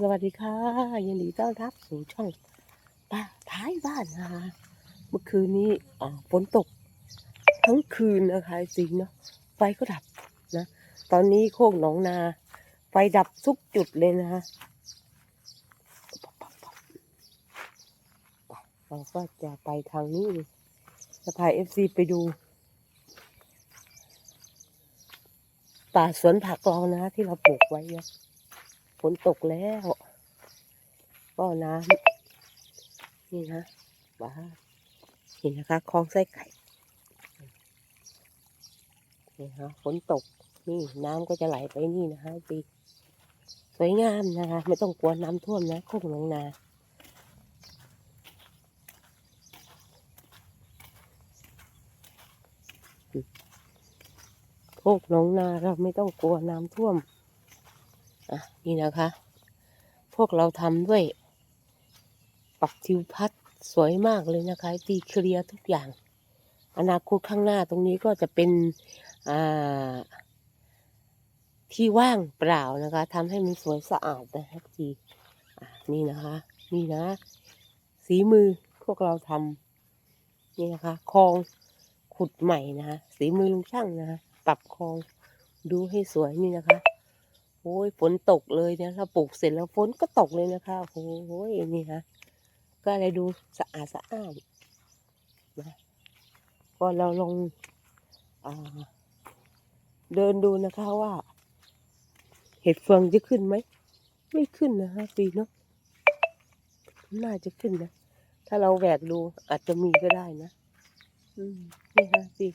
สวัสดีค่ะยินดีต้อนรับสู่ช่องป้าท้ายบ้านนะคะเมื่อคืนนี้ฝนตก ทั้งคืนนะคะจริงเนาะไฟก็ดับนะตอนนี้โคกหนองนา ไฟดับทุกจุดเลยนะคะเราก็จะไปทางนี้เลยจะพาเอฟซีไปดูป่าสวนผักเรานะที่เราปลูกไว้เนี่ย ฝนตกแล้วก็น้ำนี่นะว้านี่นะคะคลองไส้ไก่นี่ฮะฝนตกนี่น้ำก็จะไหลไปนี่นะคะดีสวยงามนะคะ ไม่ต้องกลัวน้ำท่วมนะโคกหนองนาโคกหนองนาเราไม่ต้องกลัวน้ำท่วม อะนี่นะคะ พวกเราทำด้วยปรับทิวทัศน์สวยมากเลยนะคะ ตีเคลียร์ทุกอย่าง อนาคตข้างหน้าตรงนี้ก็จะเป็นอ่าที่ว่างเปล่านะคะทำให้มันสวยสะอาดนะคะทีนี่นะคะ นี่นะ สีมือพวกเราทำนี่นะคะคลองขุดใหม่นะคะสีมือลุงช่างนะคะปรับคลองดูให้สวยนี่นะคะ โอ้ยฝนตกเลยเนี่ยถ้าปลูกเสร็จแล้วฝนก็ตกเลยนะคะโอ้ยนี่ฮะก็อะไรดูสะอาดสะอาดนะก็เราลองอเดินดูนะคะว่า เห็ดเฟืองจะขึ้นไหมไม่ขึ้นนะคะปีเนาะน่าจะขึ้นนะ ถ้าเราแหวกดูอาจจะมีก็ได้นะ อืมนี่ฮะสิ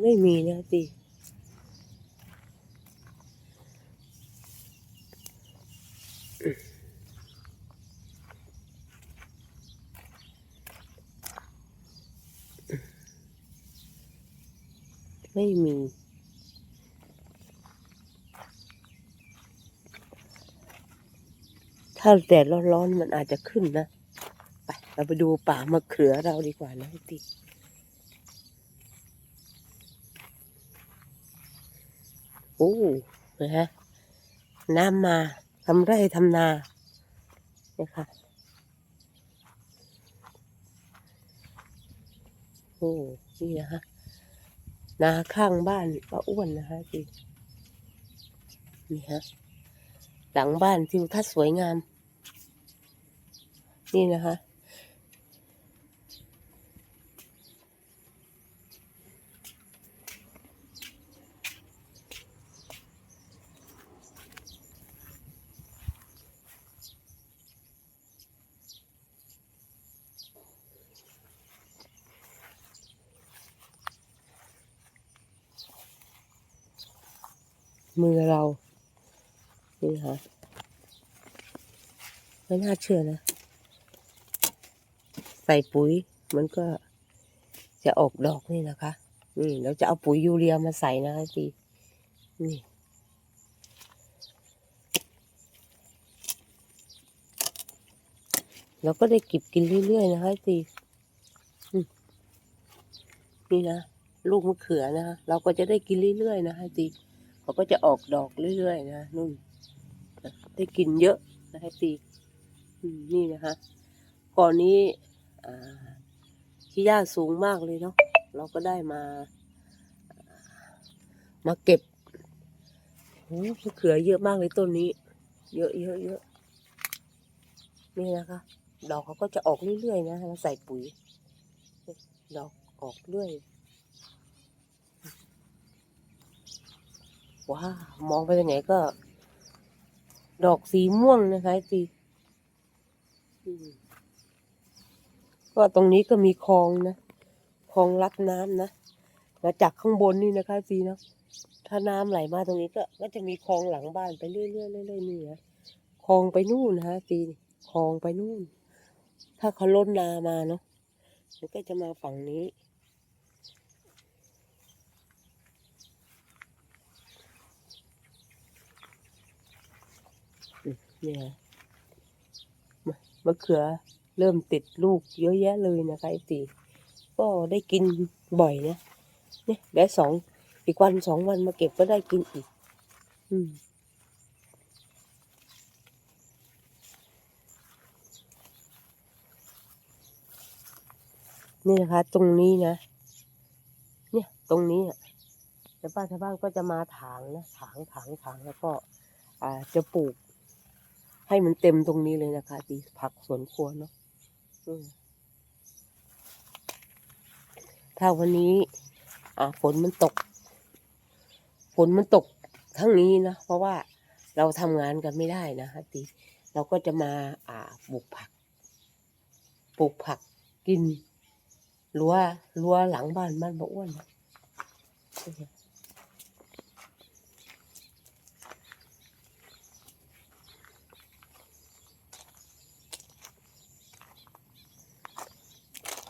ไม่มีนะสิไม่มี ถ้าแดดร้อนๆมันอาจจะขึ้นนะ ไป เราไปดูป่ามะเขือเราดีกว่านะติ อ้นะฮะน้ำมาทำไร่ทำนานะคะโอ้นี่นะคะนาข้างบ้านป้าอ้วนนะคะจีนี่ฮะหลังบ้านทิวทัศน์สวยงาม นี่นะคะ มือเรา นี่ค่ะไม่น่าเชื่อนะ ใส่ปุ๋ยมันก็จะออกดอกนี่นะคะ นี่เราจะเอาปุ๋ยยูเรียมาใส่นะคะจีนี่เราก็ได้เก็บกินเรื่อยๆนะคะจีนี่นะ ลูกมะเขือนะคะเราก็จะได้กินเรื่อยๆนะคะจี เขาก็จะออกดอกเรื่อยๆนะนุ่นได้กินเยอะนะคะจีนี่นะคะก่อนนี้อ่าที่หญ้าสูงมากเลยเนาะเราก็ได้มา มาเก็บโอ้มะเขือเยอะมากเลยต้นนี้ เยอะเยอะเยอะนี่นะคะดอกเขาก็จะออกเรื่อยๆนะเราใส่ปุ๋ย ดอกออกเรื่อย ว้ามองไปทางไหนก็ ดอกสีม่วงนะคะสีก็ตรงนี้ก็มีคลองนะคลองรับน้ำนะมาจากข้างบนนี่นะคะสีเนาะถ้าน้ำไหลมาตรงนี้ก็ก็จะมีคลองหลังบ้านไปเรื่อยๆเรื่อยๆนี่นะคลองไปนู่นนะคะสีคลองไปนู่น ถ้าเขาล้นนามาเนาะมันก็จะมาฝั่งนี้ เนี่ยมะเขือเริ่มติดลูกเยอะแยะเลยนะคะไอตีก็ได้กินบ่อยนะเนี่ยได้สองอีกวันสองวันมาเก็บก็ได้กินอีก อืมนี่นะคะ ตรงนี้นะ เนี่ยตรงนี้อะแต่ป้าชาวบ้านก็จะมาถางนะถางถางถางแล้วก็ อ่าจะปลูก ให้มันเต็มตรงนี้เลยนะคะดีผักสวนครัวเนาะถ้าวันนี้ อ่าฝนมันตก ฝนมันตกทั้งนี้นะเพราะว่าเราทำงานกันไม่ได้นะคะตีเราก็จะมาอ่าปลูกผักปลูกผักกินรั้วรั้วหลังบ้านบ้านบ่อ้วนนะ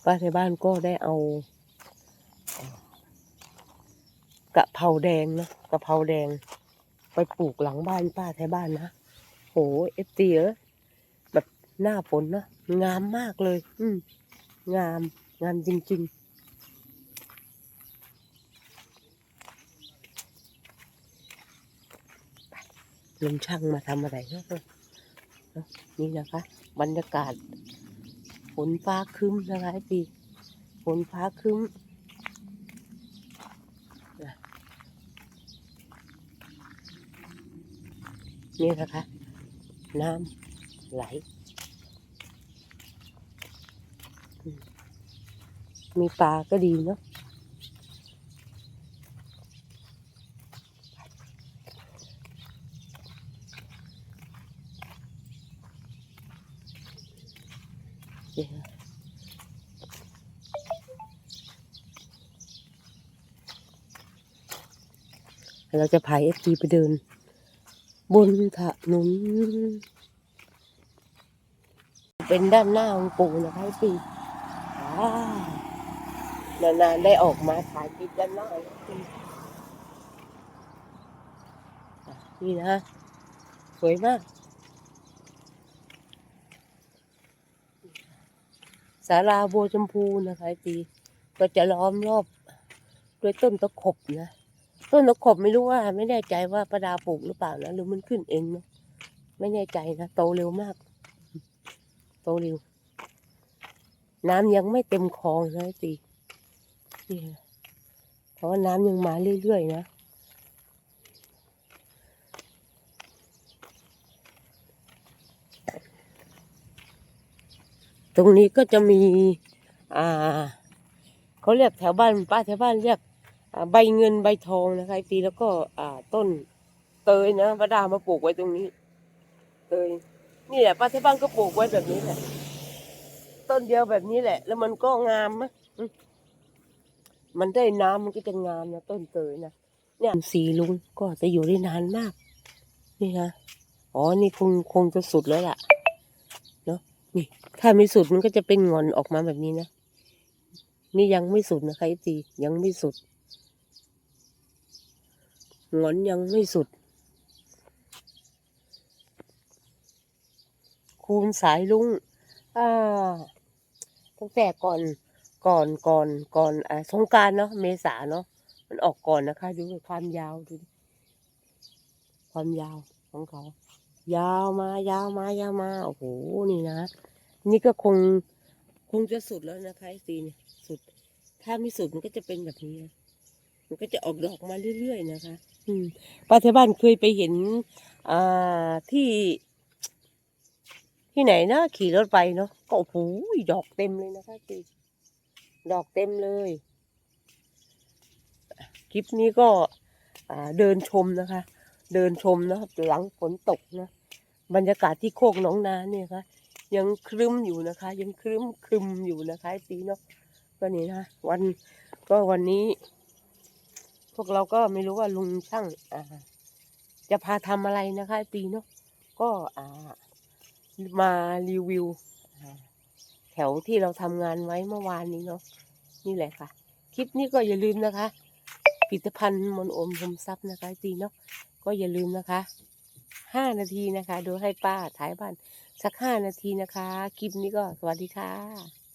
ป้าในบ้านก็ได้เอากะเพราแดงนะกะเพราแดง ไปปลูกหลังบ้านป้าแถวบ้านนะโหเอฟตีเออแบบหน้าฝนนะงามมากเลย อืมงาม งามจริง ๆลุงช่างมาทำอะไรเนะนี่นะคะ บรรยากาศ ฝนฟ้าคึ้มนะคะไอ้ปี ฝนฟ้าคึ้มนี่นะคะ น้ำไหล มีปลาก็ดีเนาะ นี่ค่ะเราจะพายเอฟซีไปเดิน บนถนนเป็นด้านหน้าของปู่นะคะไอ้ปีว้านานๆได้ออกมาถ่ายคลิปด้านหน้านะปีอะนี่นะ สวยมาก ศาลาบัวชมพูนะคะไอ้ปีก็จะล้อมรอบด้วยต้นตะขบนะ ต้นตะขบไม่รู้ว่า ไม่แน่ใจว่าประดาปลูกหรือเปล่านะหรือมันขึ้นเองนะไม่แน่ใจนะโตเร็วมาก โตเร็ว น้ำยังไม่เต็มคลองนะไอ้ตีนี่นะเพราะว่าน้ำยังมาเรื่อยๆนะ ตรงนี้ก็จะมี อ่าเขาเรียกแถวบ้านป้าแถวบ้านเรียกใบเงินใบทองนะคะปีแล้วก็อ่าต้นเตยนะป้าดามาปลูกไว้ตรงนี้ เตยนี่แหละป้าที่บ้านก็ปลูกไว้แบบนี้แหละ ต้นเดียวแบบนี้แหละ แล้วมันก็งามนะมันได้น้ำมันก็จะงามนะต้นเตยนะเนี่ยสีลุงก็จะอยู่ได้นานมาก นี่นะอ๋อนี่คงคงจะสุดแล้วล่ะ นี่ถ้าไม่สุดมันก็จะเป็นงอนออกมาแบบนี้นะ นี่ยังไม่สุดนะคะไอตียังไม่สุด งอนยังไม่สุด คูณสายลุงอ่าตั้งแต่ก่อนก่อนก่อนก่อนอ่าสงการเนาะเมษาเนาะมันออกก่อนนะคะ ดูความยาวดูความยาวของเขา ยาวมายาวมายาวมาโอ้โหนี่นะ นี่ก็คงคงจะสุดแล้วนะคะไอ้ตีเนี่ยสุด ถ้าไม่สุดมันก็จะเป็นแบบนี้นะมันก็จะออกดอกมาเรื่อยๆนะคะ อืมป้าที่บ้านเคยไปเห็นอ่าที่ ที่ไหนนะขี่รถไปเนาะก็โอ้โหดอกเต็มเลยนะคะตีดอกเต็มเลยคลิปนี้ก็เดินชมนะคะ เดินชมนะครับหลังฝนตกนะ บรรยากาศที่โคกหนองนาเนี่ยคะยังครึ้มอยู่นะคะ ยังครึ้มครึมอยู่นะคะไอ้ตีเนาะก็นี่นะวันก็วันนี้ พวกเราก็ไม่รู้ว่าลุงช่างอ่า จะพาทำอะไรนะคะไอ้ปีเนาะก็อ่า มารีวิวแถวที่เราทำงานไว้เมื่อวานนี้เนาะนี่แหละค่ะ คลิปนี้ก็อย่าลืมนะคะผลิตภัณฑ์มนอมชมทรัพย์นะคะไอ้ปีเนาะก็อย่าลืมนะคะ ห้านาทีนะคะ โดยให้ป้าถ่ายบ้านสักห้านาทีนะคะ คลิปนี้ก็สวัสดีค่ะ